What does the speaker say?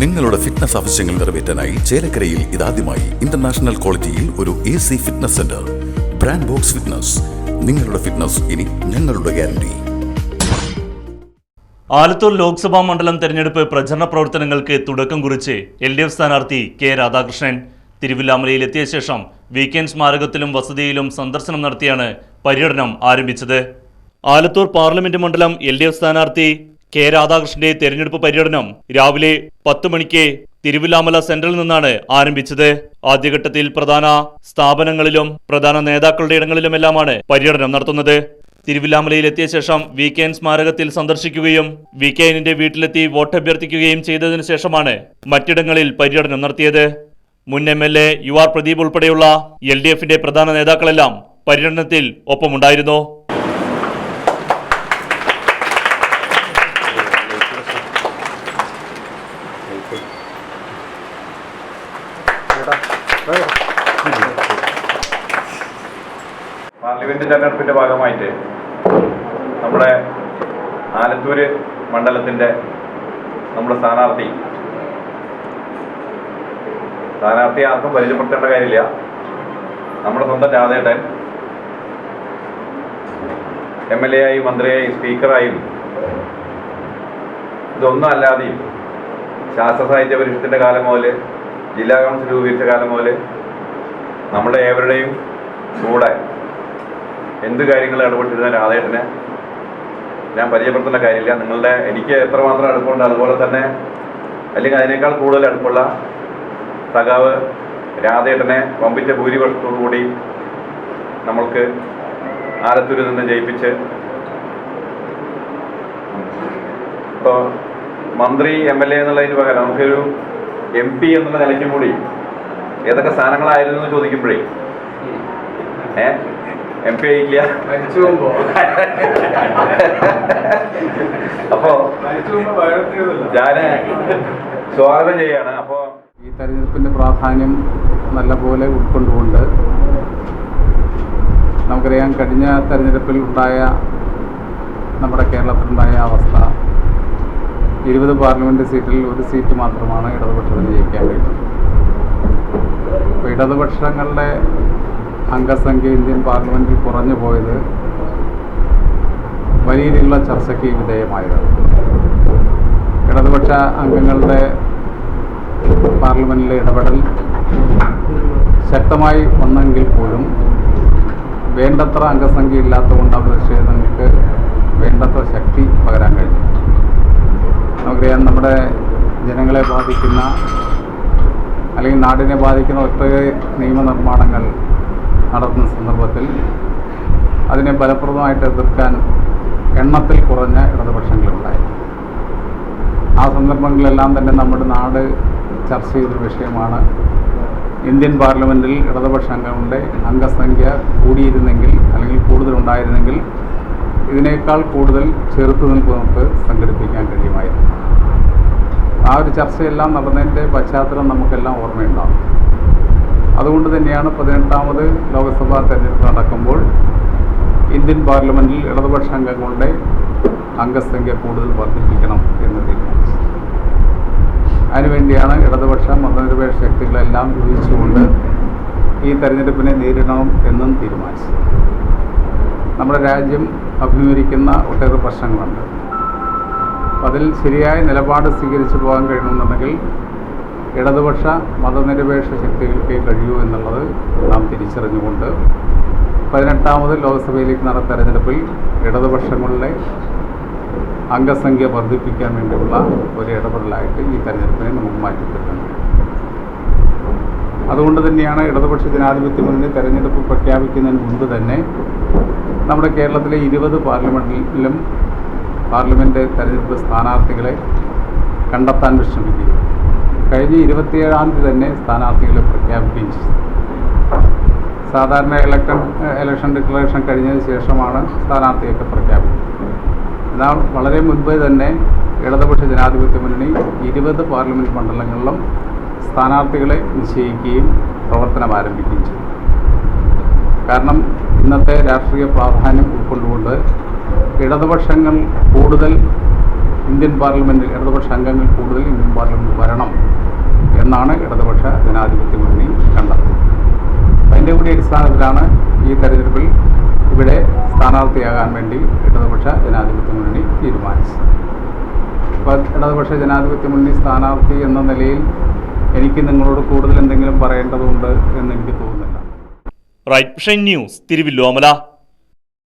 നിങ്ങളുടെ ഫിറ്റ്നസ് ആവശ്യങ്ങൾ നിറവേറ്റാനായി ചേലക്കരയിൽ ഇതാദ്യമായി ഇന്റർനാഷണൽ ക്വാളിറ്റിയിൽ ഒരു A C fitness centre brand box fitness നിങ്ങളുടെ ഫിറ്റ്നസ് ഇനി ഞങ്ങളുടെ ഗ്യാരണ്ടി ആലത്തൂർ ലോക്സഭാ മണ്ഡലം തെരഞ്ഞെടുപ്പ് പ്രചരണ പ്രവർത്തനങ്ങൾക്ക് തുടക്കം കുറിച്ച് എൽ ഡി എഫ് സ്ഥാനാർത്ഥി കെ രാധാകൃഷ്ണൻ തിരുവില്ലാമലയിൽ എത്തിയ ശേഷം വീക്കെൻഡ് സ്മാരകത്തിലും വസതിയിലും സന്ദർശനം നടത്തിയാണ് പര്യടനം ആരംഭിച്ചത്. ആലത്തൂർ പാർലമെന്റ് മണ്ഡലം എൽ ഡി എഫ് സ്ഥാനാർത്ഥി കെ രാധാകൃഷ്ണന്റെ തെരഞ്ഞെടുപ്പ് പര്യടനം രാവിലെ പത്ത് മണിക്ക് തിരുവില്ലാമല സെന്ററിൽ നിന്നാണ് ആരംഭിച്ചത്. ആദ്യഘട്ടത്തിൽ പ്രധാന സ്ഥാപനങ്ങളിലും പ്രധാന നേതാക്കളുടെ ഇടങ്ങളിലുമെല്ലാമാണ് പര്യടനം നടത്തുന്നത്. തിരുവില്ലാമലയിലെത്തിയ ശേഷം വി കെ എൻ സ്മാരകത്തിൽ സന്ദർശിക്കുകയും വി കെ എന്നിന്റെ വീട്ടിലെത്തി വോട്ട് അഭ്യർത്ഥിക്കുകയും ചെയ്തതിനു ശേഷമാണ് മറ്റിടങ്ങളിൽ പര്യടനം നടത്തിയത്. മുൻ M L A U R Pradeep ഉൾപ്പെടെയുള്ള എൽ ഡി എഫിന്റെ പ്രധാന നേതാക്കളെല്ലാം പര്യടനത്തിൽ ഒപ്പമുണ്ടായിരുന്നു. പാർലമെന്റ് തെരഞ്ഞെടുപ്പിന്റെ ഭാഗമായിട്ട് നമ്മുടെ ആലത്തൂര് മണ്ഡലത്തിന്റെ നമ്മുടെ സ്ഥാനാർത്ഥി. സ്ഥാനാർത്ഥി ആർക്കും പരിചയപ്പെടുത്തേണ്ട കാര്യമില്ല. നമ്മുടെ സ്വന്തം രാധേട്ടൻ എം എൽ എ ആയി മന്ത്രിയായി സ്പീക്കറായും ഇതൊന്നും അല്ലാതെയും ശാസ്ത്ര സാഹിത്യ പരിഷത്തിന്റെ കാലം മുതൽ ജില്ലാ കൗൺസിൽ രൂപീകരിച്ച കാലം മുതൽ നമ്മുടെ ഏവരുടെയും കൂടെ എന്ത് കാര്യങ്ങൾ ഇടപെട്ടിരുന്ന രാധേട്ടനെ ഞാൻ പരിചയപ്പെടുത്തേണ്ട കാര്യമില്ല. നിങ്ങളുടെ എനിക്ക് എത്രമാത്രം അടുപ്പമുണ്ട് അതുപോലെ തന്നെ അല്ലെങ്കിൽ അതിനേക്കാൾ കൂടുതൽ അടുപ്പുള്ള സഖാവ് രാധേട്ടനെ വമ്പിച്ച ഭൂരിപക്ഷത്തോടു കൂടി നമ്മൾക്ക് ആലത്തൂരിൽ നിന്ന് ജയിപ്പിച്ച് ഇപ്പോൾ മന്ത്രി എം എൽ എ എന്നുള്ളതിന് പകരം നമുക്കൊരു എം പി എന്നുള്ള നിലയ്ക്കും കൂടി ഏതൊക്കെ സ്ഥാനങ്ങളായിരുന്നു എന്ന് ചോദിക്കുമ്പോഴേ? ഏ എം പി ആയില്ല അപ്പോ ഞാൻ സ്വാഗതം ചെയ്യാണ്. അപ്പോ ഈ തെരഞ്ഞെടുപ്പിന്റെ പ്രാധാന്യം നല്ലപോലെ ഉൾക്കൊണ്ടുകൊണ്ട് നമുക്കറിയാം കഴിഞ്ഞ തെരഞ്ഞെടുപ്പിൽ ഉണ്ടായ നമ്മുടെ കേരളത്തിലുണ്ടായ അവസ്ഥ ഇരുപത് പാർലമെന്റ് സീറ്റിൽ ഒരു സീറ്റ് മാത്രമാണ് ഇടതുപക്ഷത്തിന് ജയിക്കാൻ കഴിയുന്നത്. അപ്പോൾ ഇടതുപക്ഷങ്ങളുടെ അംഗസംഖ്യ ഇന്ത്യൻ പാർലമെന്റിൽ കുറഞ്ഞു പോയത് വലിയ രീതിയിലുള്ള ചർച്ചയ്ക്ക് വിധേയമായതാണ്. ഇടതുപക്ഷ അംഗങ്ങളുടെ പാർലമെന്റിലെ ഇടപെടൽ ശക്തമായി വന്നെങ്കിൽ പോലും വേണ്ടത്ര അംഗസംഖ്യ ഇല്ലാത്തതുകൊണ്ട് ആ പ്രതിഷേധങ്ങൾക്ക് വേണ്ടത്ര ശക്തി പകരാൻ കഴിഞ്ഞു നമുക്കറിയാം നമ്മുടെ ജനങ്ങളെ ബാധിക്കുന്ന അല്ലെങ്കിൽ നാടിനെ ബാധിക്കുന്ന ഒട്ടേറെ നിയമനിർമ്മാണങ്ങൾ നടത്തുന്ന സന്ദർഭത്തിൽ അതിനെ ഫലപ്രദമായിട്ട് എതിർക്കാൻ എണ്ണത്തിൽ കുറഞ്ഞ ഇടതുപക്ഷങ്ങളുണ്ടായി ആ സന്ദർഭങ്ങളിലെല്ലാം തന്നെ നമ്മുടെ നാട് ചർച്ച ചെയ്തൊരു വിഷയമാണ്. ഇന്ത്യൻ പാർലമെന്റിൽ ഇടതുപക്ഷ അംഗങ്ങളുടെ അംഗസംഖ്യ കൂടിയിരുന്നെങ്കിൽ അല്ലെങ്കിൽ കൂടുതലുണ്ടായിരുന്നെങ്കിൽ ഇതിനേക്കാൾ കൂടുതൽ ചെറുത്തു നിൽപ്പ് നമുക്ക് സംഘടിപ്പിക്കാൻ കഴിയുമായിരുന്നു. ആ ഒരു ചർച്ചയെല്ലാം നടന്നതിന്റെ പശ്ചാത്തലം നമുക്കെല്ലാം ഓർമ്മയുണ്ടാകും അതുകൊണ്ട് തന്നെയാണ് പതിനെട്ടാമത് ലോക്സഭാ തെരഞ്ഞെടുപ്പ് നടക്കുമ്പോൾ ഇന്ത്യൻ പാർലമെന്റിൽ ഇടതുപക്ഷ അംഗങ്ങളുടെ അംഗസംഖ്യ കൂടുതൽ വർദ്ധിപ്പിക്കണം എന്ന് തീരുമാനിച്ചു. അതിനുവേണ്ടിയാണ് ഇടതുപക്ഷ മതനിരപേക്ഷ ശക്തികളെല്ലാം യോജിച്ചുകൊണ്ട് ഈ തെരഞ്ഞെടുപ്പിനെ നേരിടണം എന്നും തീരുമാനിച്ചത്. നമ്മുടെ രാജ്യം അഭിമുഖീകരിക്കുന്ന ഒട്ടേറെ പ്രശ്നങ്ങളുണ്ട്. അതിൽ ശരിയായ നിലപാട് സ്വീകരിച്ചു പോകാൻ കഴിയണമെന്നുണ്ടെങ്കിൽ ഇടതുപക്ഷ മതനിരപേക്ഷ ശക്തികൾക്ക് കഴിയൂ എന്നുള്ളത് നാം തിരിച്ചറിഞ്ഞുകൊണ്ട് പതിനെട്ടാമത് ലോക്സഭയിലേക്ക് നടന്ന തെരഞ്ഞെടുപ്പിൽ ഇടതുപക്ഷങ്ങളുടെ അംഗസംഖ്യ വർദ്ധിപ്പിക്കാൻ വേണ്ടിയുള്ള ഒരു ഇടപെടലായിട്ട് ഈ തെരഞ്ഞെടുപ്പിനെ നമുക്ക് മാറ്റിത്തരുന്നത് അതുകൊണ്ട് തന്നെയാണ് ഇടതുപക്ഷ ജനാധിപത്യ മുന്നണി തെരഞ്ഞെടുപ്പ് പ്രഖ്യാപിക്കുന്നതിന് മുൻപ് തന്നെ നമ്മുടെ കേരളത്തിലെ ഇരുപത് പാർലമെന്റിലും പാർലമെന്റ് തെരഞ്ഞെടുപ്പ് സ്ഥാനാർത്ഥികളെ കണ്ടെത്താൻ ശ്രമിക്കുകയും കഴിഞ്ഞ ഇരുപത്തിയേഴാം തീയതി തന്നെ സ്ഥാനാർത്ഥികളെ പ്രഖ്യാപിക്കുകയും ചെയ്തു. സാധാരണ ഇലക്ഷൻ ഇലക്ഷൻ ഡിക്ലറേഷൻ കഴിഞ്ഞതിന് ശേഷമാണ് സ്ഥാനാർത്ഥിയൊക്കെ പ്രഖ്യാപിക്കുന്നത്. എന്നാൽ വളരെ മുൻപേ തന്നെ ഇടതുപക്ഷ ജനാധിപത്യ മുന്നണി ഇരുപത് പാർലമെന്റ് മണ്ഡലങ്ങളിലും സ്ഥാനാർത്ഥികളെ നിശ്ചയിക്കുകയും പ്രവർത്തനം ആരംഭിക്കുകയും ചെയ്തു. കാരണം ഇന്നത്തെ രാഷ്ട്രീയ പ്രാധാന്യം ഉൾക്കൊണ്ടുകൊണ്ട് ഇടതുപക്ഷങ്ങൾ കൂടുതൽ ഇന്ത്യൻ പാർലമെന്റിൽ ഇടതുപക്ഷ അംഗങ്ങൾ കൂടുതൽ ഇന്ത്യൻ പാർലമെന്റിൽ വരണം എന്നാണ് ഇടതുപക്ഷ ജനാധിപത്യ മുന്നണി കണ്ടത്. അതിന്റെ കൂടി അടിസ്ഥാനത്തിലാണ് ഈ തെരഞ്ഞെടുപ്പിൽ ഇവിടെ സ്ഥാനാർത്ഥിയാകാൻ വേണ്ടി ഇടതുപക്ഷ ജനാധിപത്യ മുന്നണി തീരുമാനിച്ചത്. അപ്പോൾ ഇടതുപക്ഷ ജനാധിപത്യ മുന്നണി സ്ഥാനാർത്ഥി എന്ന നിലയിൽ എനിക്ക് നിങ്ങളോട് കൂടുതൽ എന്തെങ്കിലും പറയേണ്ടതുണ്ട് എന്ന് എനിക്ക് തോന്നുന്നില്ല. Right news Thiruvilwamala